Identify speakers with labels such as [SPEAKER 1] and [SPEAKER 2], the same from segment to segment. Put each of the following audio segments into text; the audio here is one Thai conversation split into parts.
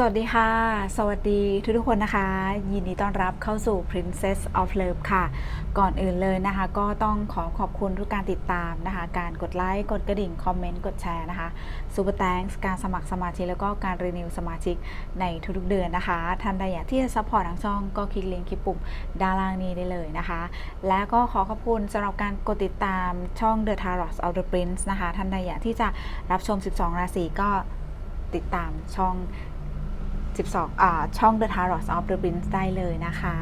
[SPEAKER 1] สวัสดีค่ะ สวัสดีทุกทุกคนนะคะ ยินดีต้อนรับเข้าสู่ Princess of Love ค่ะ ก่อนอื่นเลยนะคะ ก็ต้องขอขอบคุณทุกการติดตามนะคะ การกดไลค์ กดกระดิ่ง คอมเมนต์ กดแชร์นะคะ Super Thanks การสมัครสมาชิกแล้วก็การรีนิวสมาชิกในทุกๆเดือนนะคะ ท่านใดอยากที่จะซัพพอร์ตทางช่องก็คลิกลิงก์คลิปปุ่มด้านล่างนี้ได้เลยนะคะ และก็ขอขอบคุณสำหรับการกดติดตามช่อง The Tarot of the Prince นะคะ ท่านใดอยากที่จะรับชม 12 ราศีก็ติดตามช่อง 12อ่าช่อง The Tarot of the Prince ได้เลยนะคะ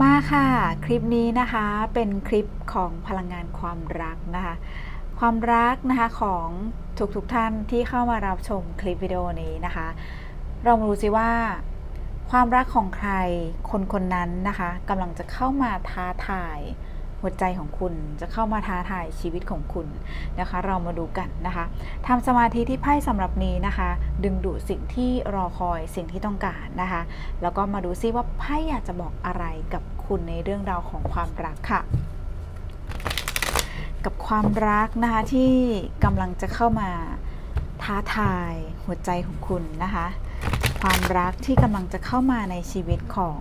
[SPEAKER 1] มาค่ะ คลิปนี้นะคะเป็นคลิปของพลังงานความรักนะคะ ความรักนะคะของทุกๆทท่านที่เข้ามารับชมคลิปวิดีโอนี้นะคะ เรามาดูสิว่า ความรักของใครคนคนนั้นนะคะกำลังจะเข้ามาท้าทาย หัวใจของคุณจะเข้ามาท้าทายชีวิตของคุณนะคะ เรามาดูกันนะคะทำสมาธิที่ไพ่สำหรับนี้นะคะ ดึงดูดสิ่งที่รอคอยสิ่งที่ต้องการนะคะ แล้วก็มาดูซิว่าไพ่อยากจะบอกอะไรกับคุณในเรื่องราวของความรักค่ะกับความรักนะคะที่กำลังจะเข้ามาท้าทายหัวใจของคุณนะคะ ความรักที่กำลังจะเข้ามาในชีวิตของ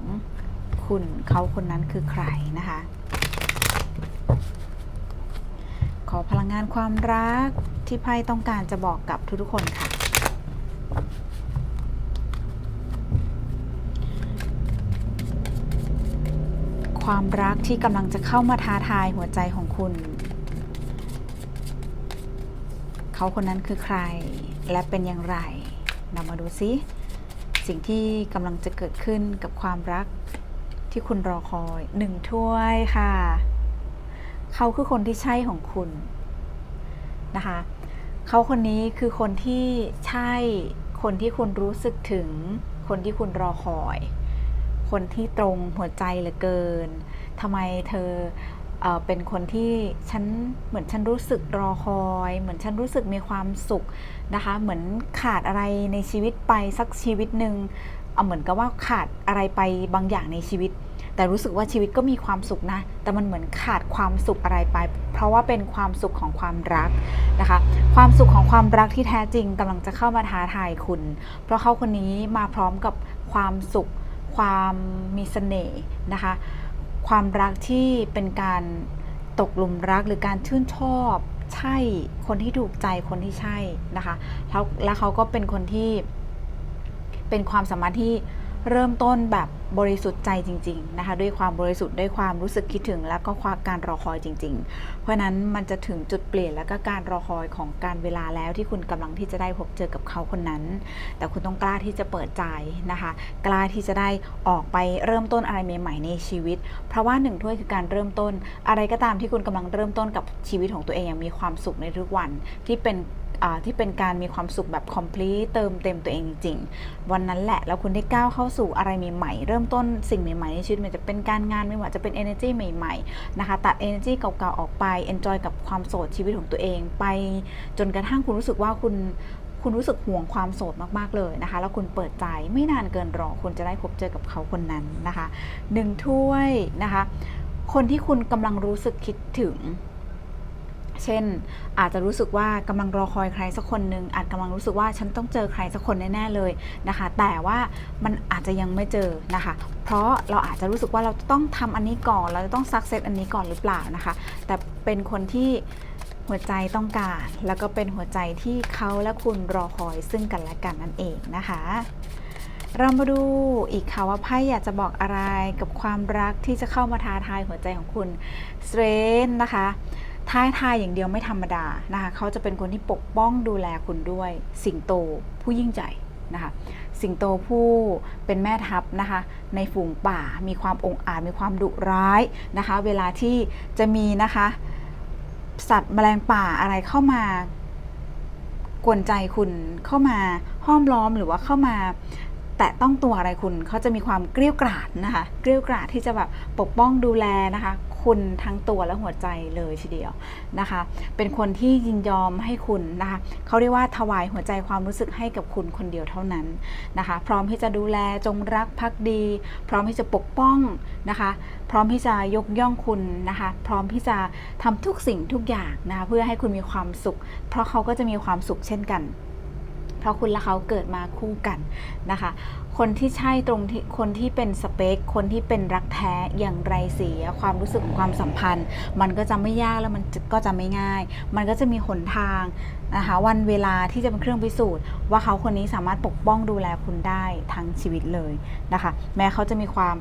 [SPEAKER 1] คุณเขาคนนั้นคือใครนะคะ ขอพลังงานความรักที่ไพ่ต้องการจะบอกกับทุกๆคนค่ะ ความรักที่กำลังจะเข้ามาท้าทายหัวใจของคุณ เขาคนนั้นคือใครและเป็นอย่างไร เรามาดูซิสิ่งที่กำลังจะเกิดขึ้นกับความรักที่คุณรอคอยหนึ่งถ้วยค่ะ เขาคือคนที่ใช่ของคุณนะคะเขาคนนี้คือคนที่ใช่คนที่คุณรู้สึกถึง คนที่คุณรอคอย คนที่ตรงหัวใจเหลือเกินทำไมเธอเอเป็นคนที่ฉันเหมือนฉันรู้สึกรอคอย เหมือนฉันรู้สึกมีความสุขนะคะ เหมือนขาดอะไรในชีวิตไปสักชีวิตหนึ่งเเหมือนกับว่าขาดอะไรไปบางอย่างในชีวิต แต่รู้สึกว่าชีวิตก็มีความสุขนะ แต่มันเหมือนขาดความสุขอะไรไป เพราะว่าเป็นความสุขของความรักนะคะ ความสุขของความรักที่แท้จริงกำลังจะเข้ามาท้าทายคุณ เพราะเขาคนนี้มาพร้อมกับความสุข ความมีเสน่ห์นะคะ ความรักที่เป็นการตกหลุมรักหรือการชื่นชอบใช่คนที่ถูกใจคนที่ใช่นะคะแล้วแล้วเขาก็เป็นคนที่เป็นความสามารถที่ เริ่มต้นแบบบริสุทธิ์ใจจริง ๆ นะคะ ด้วยความบริสุทธิ์ด้วยความรู้สึกคิดถึง แล้วก็ความการรอคอยจริง ๆ เพราะนั้นมันจะถึงจุดเปลี่ยนแล้วก็การรอคอยของการเวลาแล้วที่คุณกำลังที่จะได้พบเจอกับเขาคนนั้น แต่คุณต้องกล้าที่จะเปิดใจนะคะ กล้าที่จะได้ออกไปเริ่มต้นอะไรใหม่ๆในชีวิต เพราะว่าหนึ่งถ้วยคือการเริ่มต้น อะไรก็ตามที่คุณกำลังเริ่มต้นกับชีวิตของตัวเองอย่างมีความสุขในทุกวันที่เป็น ที่เป็นการมีความสุขแบบ complete เติมเต็มตัวเองจริงๆ วันนั้นแหละ แล้วคุณได้ก้าวเข้าสู่อะไรใหม่ๆ เริ่มต้นสิ่งใหม่ๆในชีวิตมันจะเป็นการงานไม่ว่าจะเป็น energy ใหม่ๆนะคะตัด energy เก่าๆออกไป enjoy กับความโสดชีวิตของตัวเองไป จนกระทั่งคุณรู้สึกว่าคุณคุณรู้สึกห่วงความโสดมาก ๆ เลยนะคะ แล้วคุณเปิดใจไม่นานเกินรอ คุณจะได้พบเจอกับเขาคนนั้นนะคะหนึ่งถ้วยนะคะ คนที่คุณกำลังรู้สึกคิดถึง เช่น อาจจะรู้สึกว่ากำลังรอคอยใครสักคนหนึ่งอาจกำลังรู้สึกว่าฉันต้องเจอใครสักคนแน่ๆเลยนะคะ แต่ว่ามันอาจจะยังไม่เจอนะคะ เพราะเราอาจจะรู้สึกว่าเราต้องทำอันนี้ก่อน เราจะต้องซักเซสอันนี้ก่อนหรือเปล่านะคะ แต่เป็นคนที่หัวใจต้องการ แล้วก็เป็นหัวใจที่เขาและคุณรอคอยซึ่งกันและกันนั่นเองนะคะเรามาดูอีกค่ะว่าไพ่อยากจะบอกอะไรกับความรักที่จะเข้ามาท้าทายหัวใจของคุณสเตรนนะคะ ท้าทายอย่างเดียวไม่ธรรมดานะคะเขาจะเป็นคนที่ปกป้องดูแลคุณด้วย สิงโตผู้ยิ่งใหญ่นะคะสิงโตผู้เป็นแม่ทัพนะคะในฝูงป่ามีความองอาจมีความดุร้ายนะคะเวลาที่จะมีนะคะสัตว์แมลงป่าอะไรเข้ามากวนใจคุณเข้ามาห้อมล้อมหรือว่าเข้ามาแตะต้องตัวอะไรคุณเขาจะมีความเกลี้ยวกราดนะคะเกลี้ยวกราดที่จะแบบปกป้องดูแลนะคะ คุณทั้งตัวและหัวใจเลยทีเดียวนะคะ เป็นคนที่ยินยอมให้คุณนะคะเขาเรียกว่าถวายหัวใจความรู้สึกให้กับคุณคนเดียวเท่านั้นนะคะ พร้อมที่จะดูแลจงรักภักดี พร้อมที่จะปกป้องนะคะ พร้อมที่จะยกย่องคุณนะคะ พร้อมที่จะทำทุกสิ่งทุกอย่างนะคะเพื่อให้คุณมีความสุข เพราะเขาก็จะมีความสุขเช่นกัน เพราะคุณและเขาเกิดมาคู่กันนะคะ คนที่ใช่ตรงที่คนที่เป็นสเปค คนที่เป็นรักแท้อย่างไรเสียความรู้สึกของความสัมพันธ์ มันก็จะไม่ยากแล้วมันก็จะไม่ง่าย มันก็จะมีหนทางนะคะวันเวลาที่จะเป็นเครื่องพิสูจน์ ว่าเขาคนนี้สามารถปกป้องดูแลคุณได้ทั้งชีวิตเลยนะคะ แม้เขาจะมีความ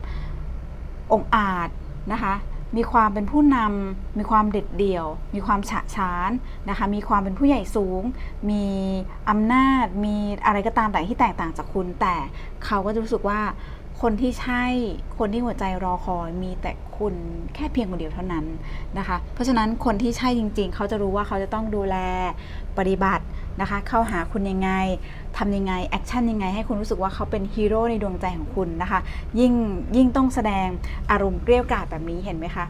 [SPEAKER 1] องอาจนะคะ มีความเป็นผู้นำมีความเด็ดเดี่ยว มีความฉะฉานนะคะ มีความเป็นผู้ใหญ่สูง มีอำนาจ มีอะไรก็ตามแต่ที่แตกต่างจากคุณ แต่เขาก็จะรู้สึกว่าคนที่ใช่ คนที่หัวใจรอคอย มีแต่คุณแค่เพียงคนเดียวเท่านั้นนะคะ เพราะฉะนั้นคนที่ใช่จริง ๆ เขาจะรู้ว่าเขาจะต้องดูแลปฏิบัติ นะคะ เข้าหาคุณยังไงทำยังไงแอคชั่นยังไง ให้คุณรู้สึกว่าเขาเป็นฮีโร่ในดวงใจของคุณนะคะ ยิ่งยิ่งต้องแสดงอารมณ์เกลี้ยวกล่อมแบบนี้เห็นไหมคะ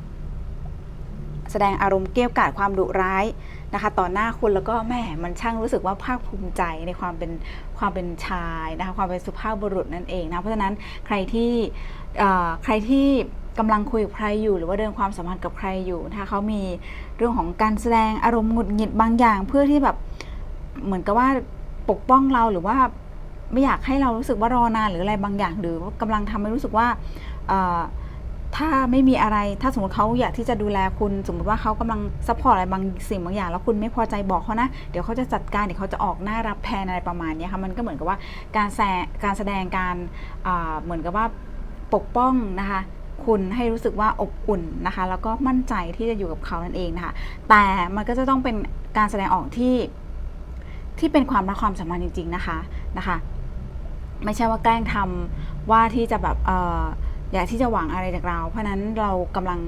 [SPEAKER 1] แสดงอารมณ์เกลี้ยวกล่อมความดุร้ายนะคะต่อหน้าคุณแล้วก็แหมมันช่างรู้สึกว่าภาคภูมิใจในความเป็นความเป็นชายนะคะความเป็นสุภาพบุรุษนั่นเองนะเพราะฉะนั้นใครที่ใครที่กำลังคุยกับใครอยู่ หรือว่าเดินความสัมพันธ์กับใครอยู่นะคะเขามีเรื่องของการแสดงอารมณ์หงุดหงิดบางอย่าง เพื่อที่แบบ เหมือนกับว่าปกป้องเราหรือว่าไม่อยากให้เรารู้สึกว่ารอนานหรืออะไรบางอย่าง หรือว่ากำลังทำให้รู้สึกว่าถ้าไม่มีอะไรถ้าสมมติเขาอยากที่จะดูแลคุณ สมมติว่าเขากำลังซัพพอร์ตอะไรบางสิ่งบางอย่าง แล้วคุณไม่พอใจบอกเขานะ เดี๋ยวเขาจะจัดการเดี๋ยวเขาจะออกหน้ารับแทนอะไรประมาณนี้ค่ะมันก็เหมือนกับว่าการแสการแสดงการเหมือนกับว่าปกป้องนะคะคุณให้รู้สึกว่าอบอุ่นนะคะ แล้วก็มั่นใจที่จะอยู่กับเขานั่นเองนะคะแต่มันก็จะต้องเป็นการแสดงออกที่ ที่เป็นความรักความสัมพันธ์จริง ๆ นะคะนะคะ ไม่ใช่ว่าแกล้งทำว่าที่จะแบบเอออยากที่จะหวังอะไรจากเรา เพราะฉะนั้นเรากำลัง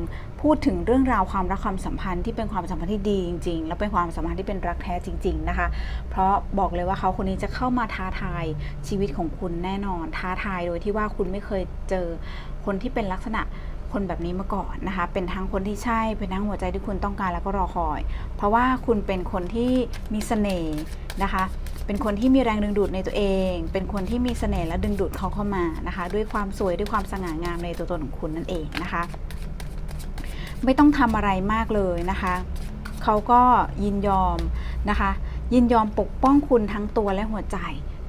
[SPEAKER 1] พูดถึงเรื่องราวความรักความสัมพันธ์ที่เป็นความสัมพันธ์ที่ดีจริง ๆ แล้วเป็นความสัมพันธ์ที่เป็นรักแท้จริง ๆ นะคะ เพราะบอกเลยว่าเขาคนนี้จะเข้ามาท้าทายชีวิตของคุณแน่นอนท้าทายโดยที่ว่าคุณไม่เคยเจอคนที่เป็นลักษณะ คนแบบนี้มาก่อนนะคะ เป็นทั้งคนที่ใช่ เป็นทั้งหัวใจที่คุณต้องการแล้วก็รอคอย เพราะว่าคุณเป็นคนที่มีเสน่ห์นะคะ เป็นคนที่มีแรงดึงดูดในตัวเอง เป็นคนที่มีเสน่ห์และดึงดูดเขาเข้ามานะคะ ด้วยความสวยด้วยความสง่างามในตัวตนของคุณนั่นเองนะคะ ไม่ต้องทำอะไรมากเลยนะคะ เขาก็ยินยอมนะคะ ยินยอมปกป้องคุณทั้งตัวและหัวใจ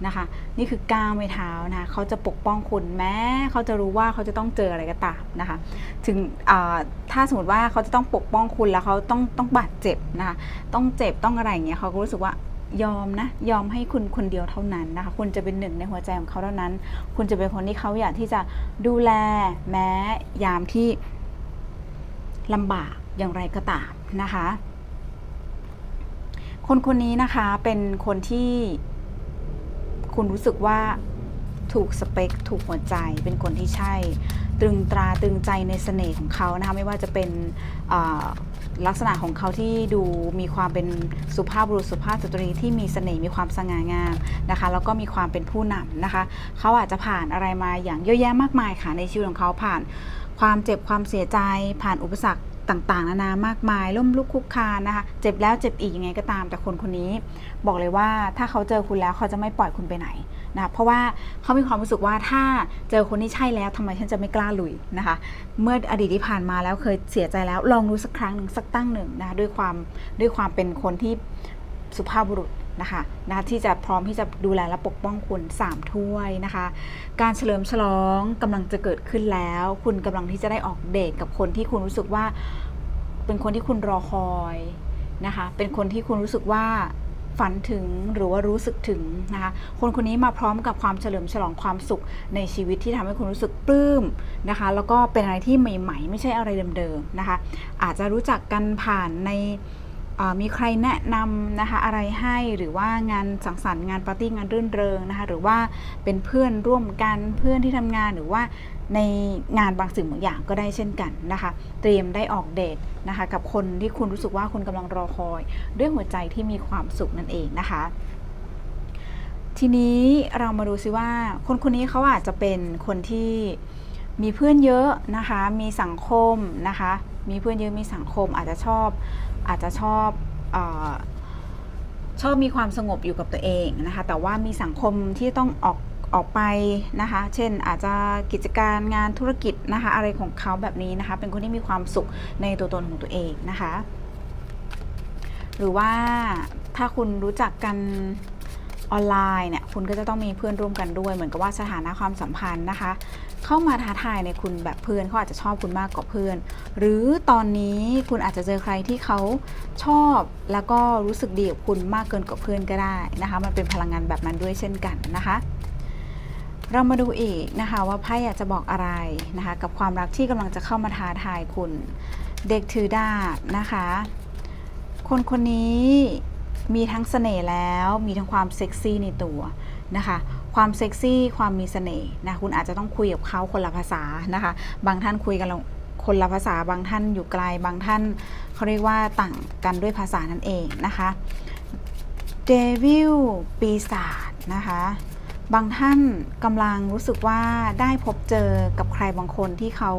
[SPEAKER 1] นะคะ นี่คือก้าวไม่เท้านะเขาจะปกป้องคุณแม้เขาจะรู้ว่าเขาจะต้องเจออะไรก็ตามนะคะ ถึงถ้าสมมติว่าเขาจะต้องปกป้องคุณแล้วเขาต้องต้องบาดเจ็บนะคะต้องเจ็บต้องอะไรอย่างเงี้ยเขาก็รู้สึกว่ายอมนะยอมให้คุณคนเดียวเท่านั้นนะคะ คุณจะเป็นหนึ่งในหัวใจของเขาเท่านั้น คุณจะเป็นคนที่เขาอยากที่จะดูแลแม้ยามที่ลำบากอย่างไรก็ตามนะคะ คนคนนี้นะคะเป็นคนที่ คุณรู้สึกว่าถูกสเปค ถูกหัวใจเป็นคนที่ใช่ ตรึงตราตรึงใจในเสน่ห์ของเขานะคะไม่ว่าจะเป็นลักษณะของเขาที่ดูมีความเป็นสุภาพบุรุษสุภาพสตรีที่มีเสน่ห์มีความสง่างามนะคะแล้วก็มีความเป็นผู้นำนะคะ เขาอาจจะผ่านอะไรมาอย่างเยอะแยะมากมายค่ะในชีวิตของเขาผ่านความเจ็บความเสียใจผ่านอุปสรรค ต่างๆ นานามากมายล่มลุกคลุกคานนะคะ เจ็บแล้วเจ็บอีกยังไงก็ตาม แต่คนคนนี้บอกเลยว่าถ้าเขาเจอคุณแล้วเขาจะไม่ปล่อยคุณไปไหนนะเพราะว่าเขามีความรู้สึกว่าถ้าเจอคนที่ใช่แล้วทำไมฉันจะไม่กล้าลุยนะคะ เมื่ออดีตที่ผ่านมาแล้วเคยเสียใจแล้วลองดูสักครั้งหนึ่งสักตั้งหนึ่งนะคะด้วยความด้วยความเป็นคนที่สุภาพบุรุษ นะคะนะคะที่จะพร้อมที่จะดูแลและปกป้องคุณสามถ้วยนะคะ การเฉลิมฉลองกำลังจะเกิดขึ้นแล้ว คุณกำลังที่จะได้ออกเดทกับคนที่คุณรู้สึกว่า เป็นคนที่คุณรอคอยนะคะ เป็นคนที่คุณรู้สึกว่าฝันถึงหรือว่ารู้สึกถึงนะคะ คนคนนี้มาพร้อมกับความเฉลิมฉลองความสุขในชีวิตที่ทำให้คุณรู้สึกปลื้มนะคะ แล้วก็เป็นอะไรที่ใหม่ ๆ ไม่ใช่อะไรเดิมๆนะคะ อาจจะรู้จักกันผ่านใน มีใครแนะนำนะคะอะไรให้หรือว่างานสังสรรค์งานปาร์ตี้งานรื่นเริงนะคะหรือว่าเป็นเพื่อนร่วมกันเพื่อนที่ทำงานหรือว่าในงานบางสิ่งบางอย่างก็ได้เช่นกันนะคะ เตรียมได้ออกเดทนะคะกับคนที่คุณรู้สึกว่าคุณกำลังรอคอย ด้วยหัวใจที่มีความสุขนั่นเองนะคะ ทีนี้เรามาดูซิว่า คนคนนี้เขาอาจจะเป็นคนที่มีเพื่อนเยอะนะคะ มีสังคมนะคะ มีเพื่อนเยอะมีสังคมอาจจะชอบ อาจจะชอบอชอบมีความสงบอยู่กับตัวเองนะคะ แต่ว่ามีสังคมที่ต้องออกออกไปนะคะ เช่นอาจจะกิจการงานธุรกิจนะคะ อะไรของเขาแบบนี้นะคะ เป็นคนที่มีความสุขในตัวตนของตัวเองนะคะ หรือว่าถ้าคุณรู้จักกันออนไลน์เนี่ย คุณก็จะต้องมีเพื่อนร่วมกันด้วย เหมือนกับว่าสถานะความสัมพันธ์นะคะ เข้ามาท้าทายในคุณแบบเพื่อนเขาอาจจะชอบคุณมากกว่าเพื่อน หรือตอนนี้คุณอาจจะเจอใครที่เขาชอบแล้วก็รู้สึกดีกับคุณมากเกินกว่าเพื่อนก็ได้นะคะ มันเป็นพลังงานแบบนั้นด้วยเช่นกันนะคะ เรามาดูอีกนะคะว่าไพ่อยากจะบอกอะไรนะคะกับความรักที่กำลังจะเข้ามาท้าทายคุณ เด็กถือดาบนะคะ คนคนนี้มีทั้งเสน่ห์แล้วมีทั้งความเซ็กซี่ในตัวนะคะ ความเซ็กซี่ ความมีเสน่ห์นะคุณอาจจะต้องคุยกับเขาคนละภาษานะคะ บางท่านคุยกันคนละภาษาบางท่านอยู่ไกลบางท่านเขาเรียกว่าต่างกันด้วยภาษานั่นเองนะคะเดวิลปีศาจนะคะ บางท่านกำลังรู้สึกว่าได้พบเจอกับใครบางคนที่เขา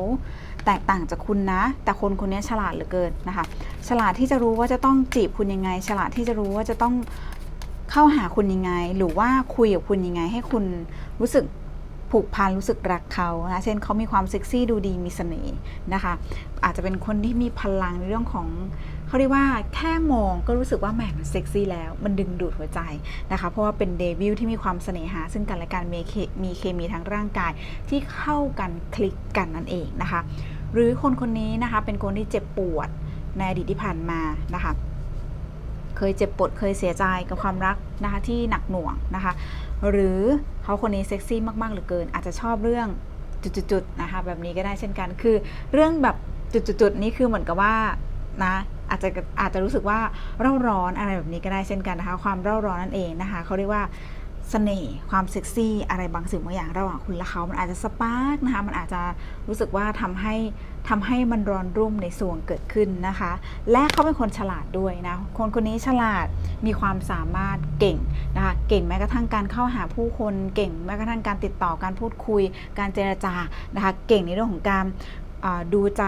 [SPEAKER 1] แตกต่างจากคุณนะ แต่คนคนนี้ฉลาดเหลือเกินนะคะ ฉลาดที่จะรู้ว่าจะต้องจีบคุณยังไง ฉลาดที่จะรู้ว่าจะต้อง เข้าหาคุณยังไง หรือว่าคุยกับคุณยังไง ให้คุณรู้สึกผูกพันรู้สึกรักเขานะเช่นเขามีความเซ็กซี่ดูดีมีเสน่ห์นะคะ อาจจะเป็นคนที่มีพลังในเรื่องของเขาเรียกว่าแค่มองก็รู้สึกว่าแหมมันเซ็กซี่แล้ว มันดึงดูดหัวใจนะคะ เพราะว่าเป็นเดวิลที่มีความเสน่หา ซึ่งกันและกันมีเคมีเคมีทางร่างกายที่เข้ากันคลิกกันนั่นเองนะคะ หรือคนคนนี้นะคะเป็นคนที่เจ็บปวดในอดีตที่ผ่านมานะคะ เคยเจ็บปวดเคยเสียใจกับความรักนะคะที่หนักหน่วงนะคะ หรือเขาคนนี้เซ็กซี่มากๆเหลือเกิน อาจจะชอบเรื่องจุดๆนะคะแบบนี้ก็ได้เช่นกัน คือเรื่องแบบจุดๆๆนี้คือเหมือนกับว่านะอาจจะอาจจะรู้สึกว่าเร่าร้อนอะไรแบบนี้ก็ได้เช่นกันนะคะ ความเร่าร้อนนั่นเองนะคะเขาเรียกว่า เสน่ห์ความเซ็กซี่อะไรบางสิ่งบางอย่างระหว่างคุณและเขา มันอาจจะสปาร์กนะคะ มันอาจจะรู้สึกว่าทำให้ทำให้มันร้อนรุ่มในส่วงเกิดขึ้นนะคะ และเขาเป็นคนฉลาดด้วยนะ คนคนนี้ฉลาด มีความสามารถเก่งนะคะ เก่งแม้กระทั่งการเข้าหาผู้คน เก่งแม้กระทั่งการติดต่อ การพูดคุย การเจรจา นะคะ เก่งในเรื่องของการดูใจ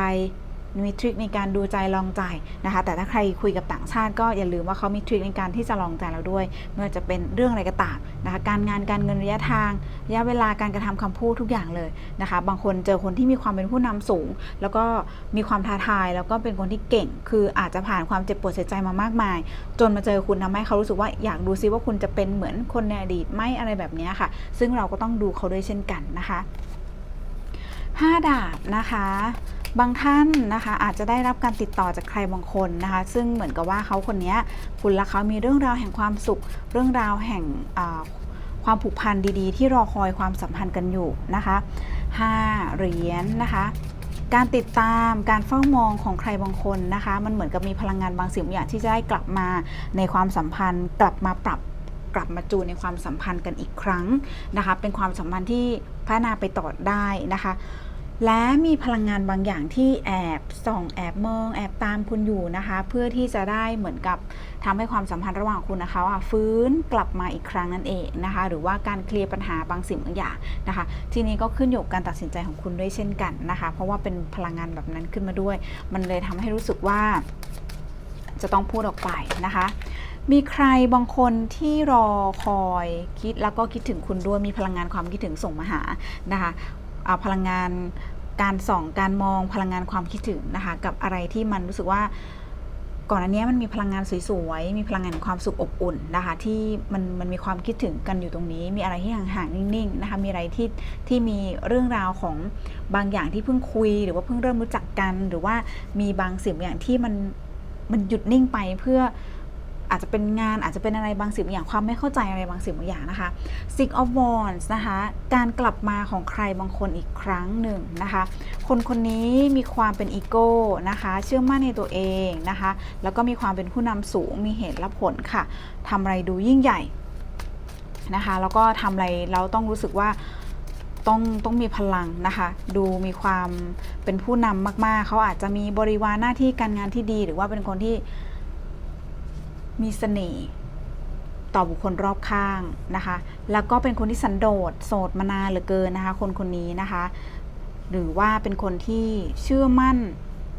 [SPEAKER 1] มีทริคในการดูใจลองใจนะคะ แต่ถ้าใครคุยกับต่างชาติก็อย่าลืมว่าเขามีทริคในการที่จะลองใจเราด้วยไม่ว่าจะเป็นเรื่องอะไรก็ตามนะคะ การงานการเงินระยะทางระยะเวลาการกระทำคำพูดทุกอย่างเลยนะคะ บางคนเจอคนที่มีความเป็นผู้นำสูง แล้วก็มีความท้าทายแล้วก็เป็นคนที่เก่ง คืออาจจะผ่านความเจ็บปวดเสียใจมามากมาย จนมาเจอคุณทำให้เขารู้สึกว่าอยากดูซิว่าคุณจะเป็นเหมือนคนในอดีตไหมอะไรแบบนี้ค่ะ ซึ่งเราก็ต้องดูเขาด้วยเช่นกันนะคะห้าดาบนะคะ บางท่านนะคะอาจจะได้รับการติดต่อจากใครบางคนนะคะ ซึ่งเหมือนกับว่าเขาคนนี้คุณและเขามีเรื่องราวแห่งความสุข เรื่องราวแห่งความผูกพันดีๆ ที่รอคอยความสัมพันธ์กันอยู่นะคะห้าเหรียญนะคะการติดตามการเฝ้ามองของใครบางคนนะคะ มันเหมือนกับมีพลังงานบางสิ่งบางอย่างที่จะได้กลับมาในความสัมพันธ์ กลับมาปรับกลับมาจูนในความสัมพันธ์กันอีกครั้งนะคะ เป็นความสัมพันธ์ที่พัฒนาไปต่อได้นะคะ และมีพลังงานบางอย่างที่แอบส่องแอบมองแอบตามคุณอยู่นะคะ เพื่อที่จะได้เหมือนกับทำให้ความสัมพันธ์ระหว่างคุณนะคะอะฟื้นกลับมาอีกครั้งนั่นเองนะคะ หรือว่าการเคลียร์ปัญหาบางสิ่งบางอย่างนะคะ ทีนี้ก็ขึ้นอยู่กับการตัดสินใจของคุณด้วยเช่นกันนะคะ เพราะว่าเป็นพลังงานแบบนั้นขึ้นมาด้วย มันเลยทำให้รู้สึกว่า จะต้องพูดออกไปนะคะมีใครบางคนที่รอคอยคิดแล้วก็คิดถึงคุณด้วยมีพลังงานความคิดถึงส่งมาหานะคะ พลังงานการส่องการมองพลังงานความคิดถึงนะคะ กับอะไรที่มันรู้สึกว่าก่อนอันนี้มันมีพลังงานสวยๆ มีพลังงานความสุขอบอุ่นนะคะ ที่มันมันมีความคิดถึงกันอยู่ตรงนี้ มีอะไรที่ห่างๆนิ่งๆนะคะ มีอะไรที่ที่มีเรื่องราวของบางอย่างที่เพิ่งคุย หรือว่าเพิ่งเริ่มรู้จักกัน หรือว่ามีบางสิ่งอย่างที่มันมันหยุดนิ่งไปเพื่อ อาจจะเป็นงานอาจจะเป็นอะไรบางสิ่งบางอย่างความไม่เข้าใจอะไรบางสิ่งบางอย่างนะคะ Six of Wands นะคะ การกลับมาของใครบางคนอีกครั้งหนึ่งนะคะ คนคนนี้มีความเป็นอีโก้นะคะ เชื่อมั่นในตัวเองนะคะ แล้วก็มีความเป็นผู้นำสูงมีเหตุและผลค่ะทำอะไรดูยิ่งใหญ่นะคะ แล้วก็ทำอะไรเราต้องรู้สึกว่าต้องต้องมีพลังนะคะ ดูมีความเป็นผู้นำมาก ๆ เขาอาจจะมีบริวารหน้าที่การงานที่ดี หรือว่าเป็นคนที่ มีเสน่ห์ต่อบุคคลรอบข้างนะคะ แล้วก็เป็นคนที่สันโดษโสดมานานเหลือเกินนะคะ คนคนนี้นะคะ หรือว่าเป็นคนที่เชื่อมั่น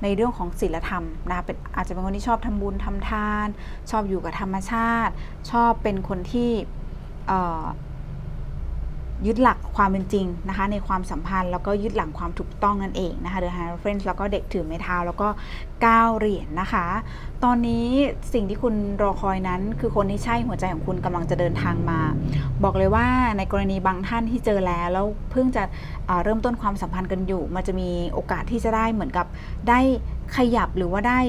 [SPEAKER 1] ในเรื่องของศีลธรรมนะเป็นอาจจะเป็นคนที่ชอบทำบุญทำทาน ชอบอยู่กับธรรมชาติ ชอบเป็นคนที่ยึดหลัก ความเป็นจริงนะคะในความสัมพันธ์ แล้วก็ยึดหลักความถูกต้องนั่นเองนะคะ The High Friends แล้วก็เด็กถือไม้เท้าแล้วก็ก้าวเหรียญนะคะ ตอนนี้สิ่งที่คุณรอคอยนั้น คือคนที่ใช่หัวใจของคุณกำลังจะเดินทางมา บอกเลยว่าในกรณีบางท่านที่เจอแล้วแล้วเพิ่งจะเเริ่มต้นความสัมพันธ์กันอยู่ มันจะมีโอกาสที่จะได้เหมือนกับได้ขยับหรือว่าได้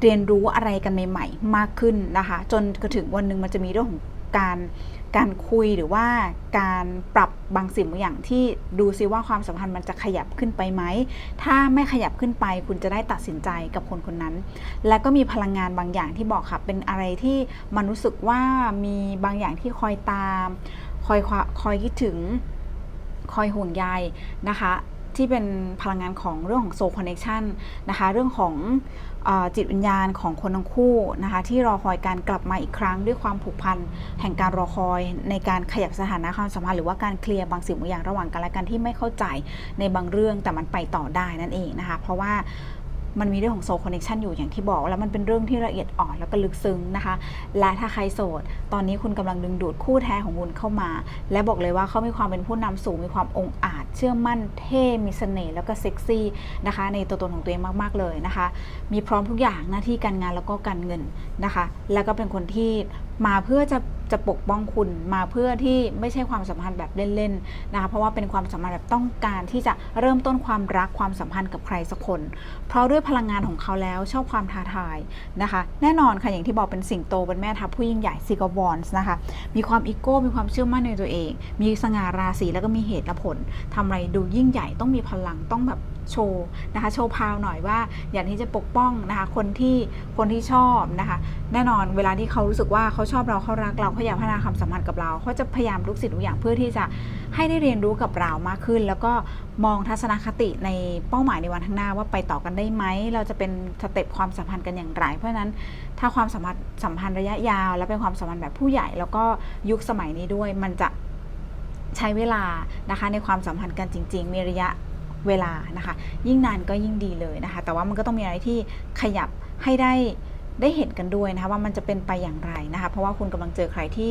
[SPEAKER 1] เรียนรู้อะไรกันใหม่ ๆ มากขึ้นนะคะ จนกระถึงวันหนึ่งมันจะมีเรื่องของการ การคุยหรือว่าการปรับบางสิ่งบางอย่างที่ดูซิว่าความสัมพันธ์มันจะขยับขึ้นไปไหม ถ้าไม่ขยับขึ้นไป คุณจะได้ตัดสินใจกับคนคนนั้น และก็มีพลังงานบางอย่างที่บอกค่ะ เป็นอะไรที่มันรู้สึกว่ามีบางอย่างที่คอยตาม คอยคอยคิดถึง คอยห่วงใยนะคะ ที่เป็นพลังงานของเรื่องของโซคอนเน็กชันนะคะเรื่องของอจิตวิญญาณของคนทั้งคู่นะคะที่รอคอยการกลับมาอีกครั้ง ด้วยความผูกพันแห่งการรอคอย ในการขยับสถานะความสัมพันธ์หรือว่าการเคลียร์บางสิ่งบางอย่างระหว่างกันและกันที่ไม่เข้าใจในบางเรื่องแต่มันไปต่อได้นั่นเองนะคะเพราะว่า มันมีเรื่องของ soul connection อยู่อย่างที่บอก แล้วมันเป็นเรื่องที่ละเอียดอ่อนแล้วก็ลึกซึ้งนะคะ และถ้าใครโสด ตอนนี้คุณกำลังดึงดูดคู่แท้ของคุณเข้ามา และบอกเลยว่าเขามีความเป็นผู้นำสูงมีความองอาจ เชื่อมั่นเท่มีเสน่ห์แล้วก็เซ็กซี่นะคะ ในตัวตนของตัวเองมากๆเลยนะคะ มีพร้อมทุกอย่างหน้าที่การงานแล้วก็การเงินนะคะ แล้วก็เป็นคนที่มาเพื่อจะ จะปกป้องคุณมาเพื่อที่ไม่ใช่ความสัมพันธ์แบบเล่นๆนะคะเพราะว่าเป็นความสัมพันธ์แบบต้องการที่จะเริ่มต้นความรักความสัมพันธ์กับใครสักคน เพราะด้วยพลังงานของเขาแล้วชอบความท้าทายนะคะ แน่นอนค่ะอย่างที่บอกเป็นสิงโตเป็นแม่ทัพผู้ยิ่งใหญ่ซิกวอนส์นะคะมีความอีโก้มีความเชื่อมั่นในตัวเอง มีสง่าราศีแล้วก็มีเหตุและผลทำอะไรดูยิ่งใหญ่ต้องมีพลังต้องแบบโชว์นะคะโชว์พาวหน่อยว่าอย่างที่จะปกป้องนะคะคนที่คนที่ชอบนะคะแน่นอนเวลาที่เขารู้สึกว่าเขาชอบเราเขารักเราเขาอยากพัฒนาความสัมพันธ์กับเราเขาจะพยายามทุกสิ่งทุกอย่างเพื่อที่จะให้ได้เรียนรู้กับเรามากขึ้น แล้วก็มองทัศนคติในเป้าหมายในวันข้างหน้าว่าไปต่อกันได้ไหมเราจะเป็นสเต็ปความสัมพันธ์กันอย่างไร เพราะฉะนั้นถ้าความสัมพันธ์สัมพันธ์ระยะยาว และเป็นความสัมพันธ์แบบผู้ใหญ่ แล้วก็ยุคสมัยนี้ด้วยมันจะใช้เวลานะคะในความสัมพันธ์กันจริง ๆ มีระยะ เวลานะคะ ยิ่งนานก็ยิ่งดีเลยนะคะ แต่ว่ามันก็ต้องมีอะไรที่ขยับให้ได้ได้เห็นกันด้วยนะคะว่ามันจะเป็นไปอย่างไรนะคะ เพราะว่าคุณกำลังเจอใครที่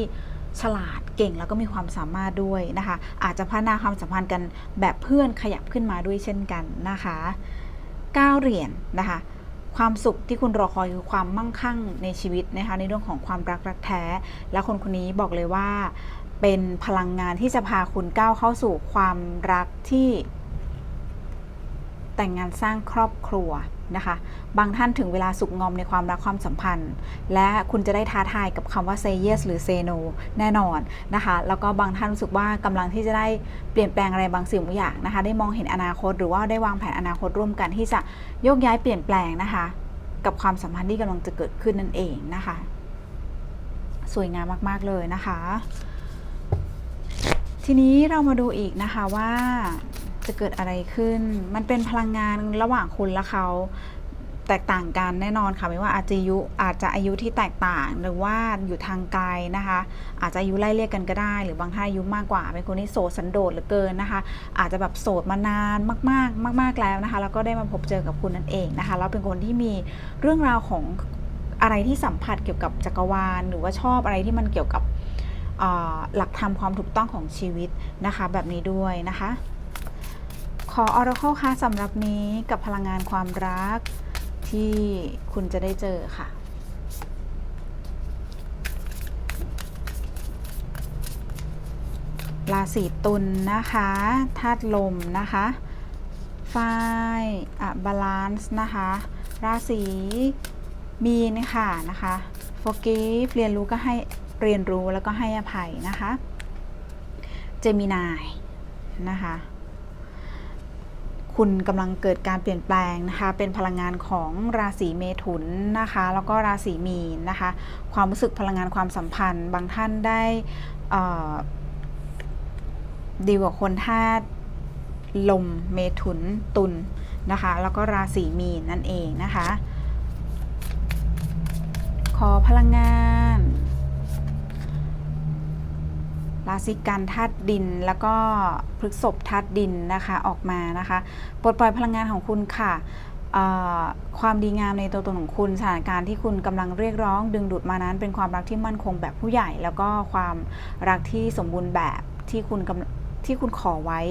[SPEAKER 1] ฉลาดเก่งแล้วก็มีความสามารถด้วยนะคะ อาจจะพัฒนาความสัมพันธ์กันแบบเพื่อนขยับขึ้นมาด้วยเช่นกันนะคะก้าเหรียญนะคะ ความสุขที่คุณรอคอยคือความมั่งคั่งในชีวิตนะคะในเรื่องของความรักรักแท้ และคนคนนี้บอกเลยว่า เป็นพลังงานที่จะพาคุณก้าวเข้าสู่ความรักที่ แต่งงานสร้างครอบครัวนะคะ บางท่านถึงเวลาสุกงอมในความรักความสัมพันธ์ และคุณจะได้ท้าทายกับคำว่า say yes หรือ say no แน่นอนนะคะ แล้วก็บางท่านรู้สึกว่ากำลังที่จะได้เปลี่ยนแปลงอะไรบางสิ่งบางอย่างนะคะ ได้มองเห็นอนาคต หรือว่าได้วางแผนอนาคตร่วมกันที่จะโยกย้ายเปลี่ยนแปลงนะคะ กับความสัมพันธ์ที่กำลังจะเกิดขึ้นนั่นเองนะคะ สวยงามมาก ๆ เลยนะคะ ทีนี้เรามาดูอีกนะคะว่า จะเกิดอะไรขึ้น มันเป็นพลังงานระหว่างคุณและเขาแตกต่างกันแน่นอนค่ะไม่ว่าอาจจะอายุอาจจะอายุที่แตกต่างหรือว่าอยู่ทางไกลนะคะ อาจจะอายุไล่เรียกกันก็ได้ หรือบางท่านอายุมากกว่าเป็นคนที่โสดสันโดษเหลือเกินนะคะ อาจจะแบบโสดมานานมากๆ มาก ๆแล้วนะคะ แล้วก็ได้มาพบเจอกับคุณนั่นเองนะคะแล้วเป็นคนที่มีเรื่องราวของอะไรที่สัมผัสเกี่ยวกับจักรวาล หรือว่าชอบอะไรที่มันเกี่ยวกับหลักธรรมความถูกต้องของชีวิตนะคะ แบบนี้ด้วยนะคะ ขอ Oracle ค่ะสำหรับนี้กับพลังงานความรักที่คุณจะได้เจอค่ะ ราศีตุลนะคะธาตุลมนะคะฝ้ายอะบาลานซ์นะคะ ราศีมีนค่ะนะคะ forgive เรียนรู้ก็ให้เรียนรู้แล้วก็ให้อภัยนะคะ เจมินายนะคะ คุณกำลังเกิดการเปลี่ยนแปลงนะคะ เป็นพลังงานของราศีเมถุนนะคะ แล้วก็ราศีมีนนะคะ ความรู้สึกพลังงานความสัมพันธ์ บางท่านได้ดีกว่าคนธาตุลมเมถุนตุลนะคะ แล้วก็ราศีมีนนั่นเองนะคะ ขอพลังงาน ราศีกันธาตุดิน แล้วก็พฤษภธาตุดินนะคะออกมานะคะปลดปล่อยพลังงานของคุณค่ะความดีงามในตัวตนของคุณสถานการณ์ที่คุณกำลังเรียกร้อง ดึงดูดมานั้น เป็นความรักที่มั่นคงแบบผู้ใหญ่ แล้วก็ความรักที่สมบูรณ์แบบที่คุณกำที่คุณขอไว้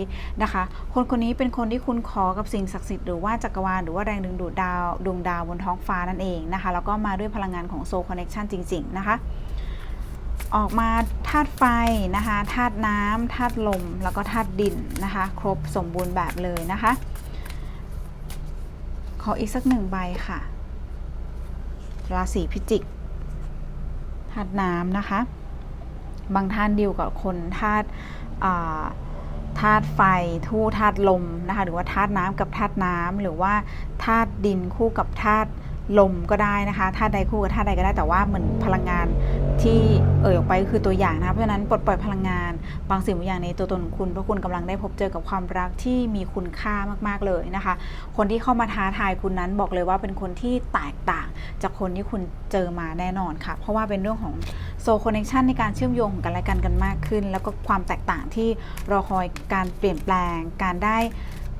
[SPEAKER 1] นะคะ คนคนนี้เป็นคนที่คุณขอกับสิ่งศักดิ์สิทธิ์หรือว่าจักรวาลหรือว่าแรงดึงดูดดาวดวงดาวบนท้องฟ้านั่นเองนะคะ แล้วก็มาด้วยพลังงานของโซลคอนเน t ชันจริง ๆ นะคะ ออกมา ธาตุไฟนะคะธาตุน้ำธาตุลม แล้วก็ธาตุดินนะคะ ครบสมบูรณ์แบบเลยนะคะ ขออีกสักหนึ่งใบค่ะ ราศีพิจิกธาตุน้ำนะคะ บางท่านดิวกับคนธาตุธาตุไฟทู่ธาตุลมนะคะหรือว่าธาตุน้ำกับธาตุน้ำหรือว่าธาตุดินคู่กับธาตุลมก็ได้นะคะธาตุใดคู่กับธาตุใดก็ได้แต่ว่าเหมือนพลังงาน ที่เอ่ยออกไปก็คือตัวอย่างนะคะเพราะฉะนั้นปลดปล่อยพลังงาน บางสิ่งบางอย่างในตัวตนของคุณเพราะคุณกำลังได้พบเจอกับความรักที่มีคุณค่ามากๆเลยนะคะ คนที่เข้ามาท้าทายคุณนั้นบอกเลยว่าเป็นคนที่แตกต่างจากคนที่คุณเจอมาแน่นอนค่ะ เพราะว่าเป็นเรื่องของโซคอนเน t ชันในการเชื่อมโยงกันและกันกันมากขึ้น แล้วก็ความแตกต่างที่รอคอยการเปลี่ยนแปลงการได้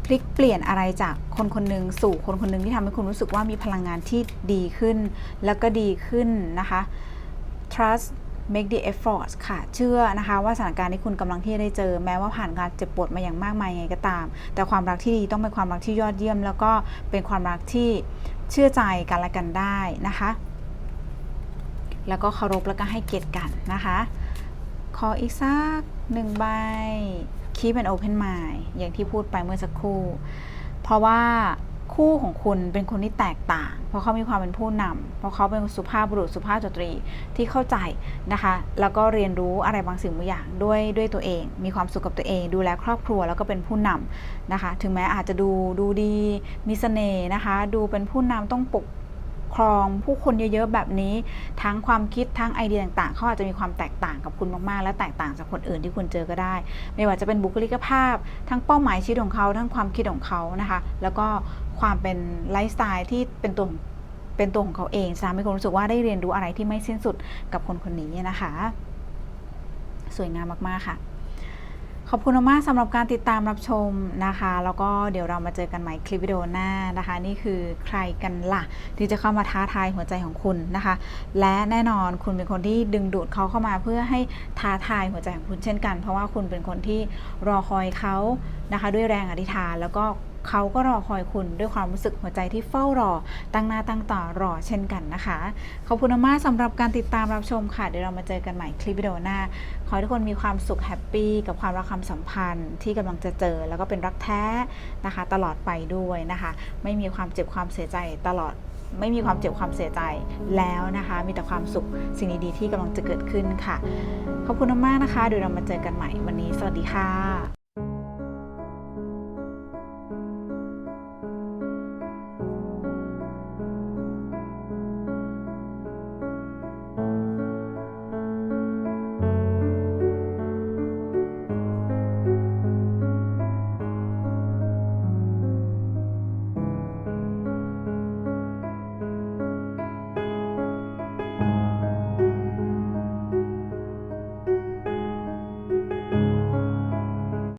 [SPEAKER 1] พลิกเปลี่ยนอะไรจากคนคนหนึ่งสู่คนคนหนึ่งที่ทำให้คุณรู้สึกว่ามีพลังงานที่ดีขึ้น แล้วก็ดีขึ้นนะคะ trust make the effort ค่ะ เชื่อนะคะว่าสถานการณ์ที่คุณกำลังที่ได้เจอ แม้ว่าผ่านการเจ็บปวดมาอย่างมากมายไงก็ตาม แต่ความรักที่ดีต้องเป็นความรักที่ยอดเยี่ยม แล้วก็เป็นความรักที่เชื่อใจกันและกันได้นะคะ แล้วก็เคารพแล้วก็ให้เกียรติกันนะคะ ขออีกสักหนึ่งใบ keep an open mind อย่างที่พูดไปเมื่อสักครู่ เพราะว่า คู่ของคุณเป็นคนที่แตกต่าง เพราะเขามีความเป็นผู้นำเพราะเขาเป็นสุภาพบุรุษสุภาพสตรีที่เข้าใจนะคะ แล้วก็เรียนรู้อะไรบางสิ่งบางอย่างด้วยด้วยตัวเอง มีความสุขกับตัวเอง ดูแลครอบครัวแล้วก็เป็นผู้นำนะคะ ถึงแม้อาจจะดูดูดีมีเสน่ห์นะคะ ดูเป็นผู้นำต้องปก ครอง ผู้คนเยอะๆแบบนี้ ทั้งความคิดทั้งไอเดียต่างๆเขาอาจจะมีความแตกต่างกับคุณมากๆ และแตกต่างจากคนอื่นที่คุณเจอก็ได้ ไม่ว่าจะเป็นบุคลิกภาพ ทั้งเป้าหมายชีวิตของเขาทั้งความคิดของเขานะคะ แล้วก็ความเป็นไลฟ์สไตล์ที่เป็นตัวเป็นตัวของเขาเองจะทำให้คุณรู้สึกว่าได้เรียนรู้อะไรที่ไม่สิ้นสุดกับคนคนนี้นะคะ สวยงามมากๆค่ะ ขอบคุณมากสำหรับการติดตามรับชมนะคะ แล้วก็เดี๋ยวเรามาเจอกันใหม่คลิปวิดีโอหน้านะคะ นี่คือใครกันล่ะ ที่จะเข้ามาท้าทายหัวใจของคุณนะคะ และแน่นอนคุณเป็นคนที่ดึงดูดเขาเข้ามาเพื่อให้ท้าทายหัวใจของคุณเช่นกัน เพราะว่าคุณเป็นคนที่รอคอยเขานะคะ ด้วยแรงอธิษฐานแล้วก็ เขาก็รอคอยคุณด้วยความรู้สึกหัวใจที่เฝ้ารอ ตั้งหน้าตั้งตารอเช่นกันนะคะ ขอบคุณมากสำหรับการติดตามรับชมค่ะ เดี๋ยวเรามาเจอกันใหม่คลิปวิดีโอหน้า ขอให้ทุกคนมีความสุขแฮปปี้กับความรักความสัมพันธ์ที่กำลังจะเจอแล้วก็เป็นรักแท้นะคะ ตลอดไปด้วยนะคะ ไม่มีความเจ็บความเสียใจตลอดไม่มีความเจ็บความเสียใจแล้วนะคะ มีแต่ความสุขสิ่งดีๆที่กำลังจะเกิดขึ้นค่ะ ขอบคุณมากๆนะคะเดี๋ยวเรามาเจอกันใหม่วันนี้ สวัสดีค่ะ